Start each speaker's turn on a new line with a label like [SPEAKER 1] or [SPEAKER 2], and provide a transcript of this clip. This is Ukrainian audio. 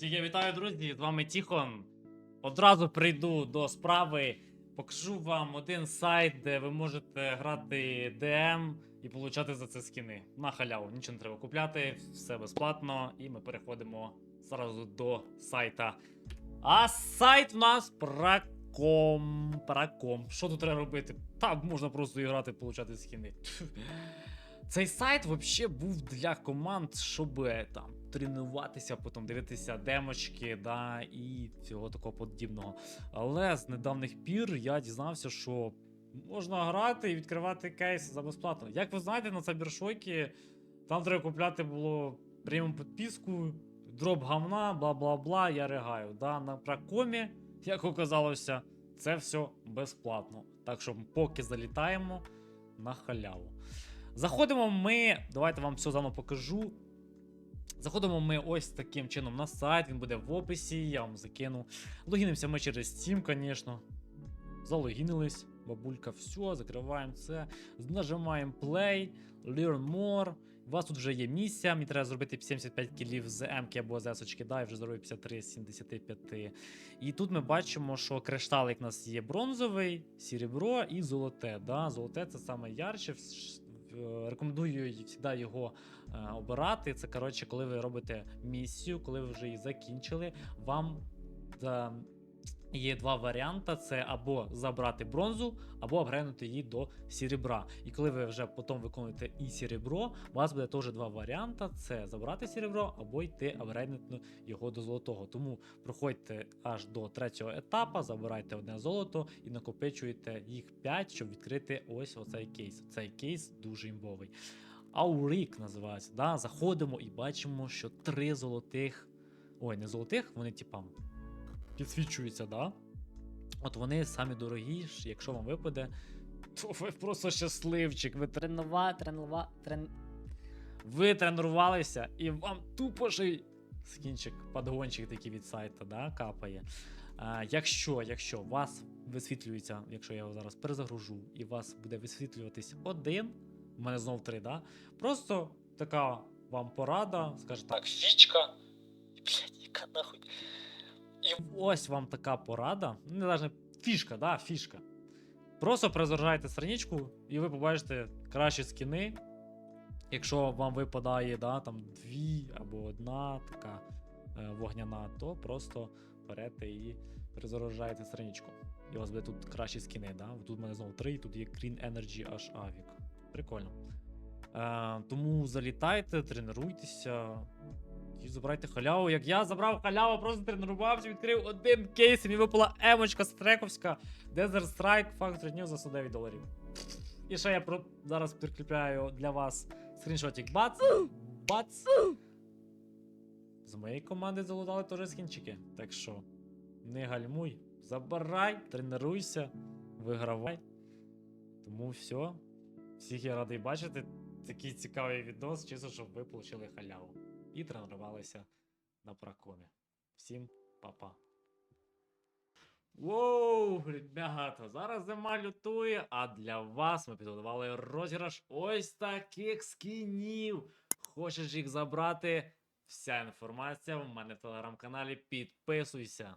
[SPEAKER 1] Всіх я вітаю, друзі! З вами Тіхон. Одразу прийду до справи. Покажу вам один сайт, де ви можете грати ДМ і получати за це скіни. На халяву. Нічого не треба купляти, все безплатно. І ми переходимо зразу до сайта. А сайт в нас Праком. Праком. Що тут треба робити? Там можна просто грати, получати скіни. Цей сайт взагалі був для команд, щоб там тренуватися, потім дивитися демочки, да, і всього такого подібного. Але з недавніх пір я дізнався, що можна грати і відкривати кейс за безплатно. Як ви знаєте, на Cybershot там треба купляти було преміум підписку, дроп гавна, бла бла бла, я ригаю. Да, на пракомі, як оказалося, це все безплатно. Так що поки залітаємо на халяву. Заходимо ми. Давайте вам все заново покажу. Заходимо ми ось таким чином на сайт, він буде в описі, я вам закину. Логінимося ми через Steam, звісно. Залогінились, бабулька, все, закриваємо це. Нажимаємо Play, Learn More. У вас тут вже є місія, мені треба зробити 75 кілів з М або з S, да, я вже зробив 53 з 75. І тут ми бачимо, що кришталик у нас є бронзовий, серебро і золоте. Да? Золоте це саме ярче. В- Рекомендую завжди його е, обирати. Це коротше, коли ви робите місію, коли ви вже її закінчили, вам е, є два варіанти: це або забрати бронзу, або апгрейднути її до серебра. І коли ви вже потім виконуєте і серебро, у вас буде теж два варіанти: це забрати серебро, або йти апгрейднути його до золотого. Тому проходьте аж до третього етапу, забирайте одне золото і накопичуєте їх 5, щоб відкрити ось оцей кейс. Цей кейс дуже імбовий. Аурік називається. Да? Заходимо і бачимо, що три золотих. Ой, не золотих, вони типа підсвічуються, да? От вони самі дорогі, якщо вам випаде, то ви просто щасливчик. Ви тренува, тренува, трен... Ви тренувалися, і вам тупо й скінчик, подгончик такий від сайту, да, капає. А, якщо, якщо вас висвітлюється, якщо я його зараз перезагружу, і вас буде висвітлюватись один, у мене знов три, да? Просто така вам порада, скажімо так, фічка. Блять, яка нахуй. І ось вам така порада. Ну, Не навіть фішка, да, фішка. Просто перезаряджайте страничку, і ви побачите кращі скіни. Якщо вам випадає да, там дві або одна така е, вогняна, то просто берете і перезаряджаєте страничку. І у вас буде тут кращі скіни. Да? Тут в мене знову три, тут є Green Energy аж Авік. Прикольно. Е, тому залітайте, тренуйтеся. І забирайте халяву. Як я забрав халяву, просто тренувався, відкрив один кейс, і мені випала емочка стрековська. Desert Strike, факт днів за 109 доларів. І ще я про... зараз прикріпляю для вас скріншотик. Бац! Бац! З моєї команди залутали теж скінчики. Так що не гальмуй, забирай, тренуйся, вигравай. Тому все. Всіх я радий бачити. Такий цікавий відос, чисто, щоб ви отримали халяву. І тренувалися на пракомі. Всім па-па. Воу, ребята, зараз зима лютує, а для вас ми підготували розіграш ось таких скінів. Хочеш їх забрати? Вся інформація в мене в телеграм-каналі. Підписуйся.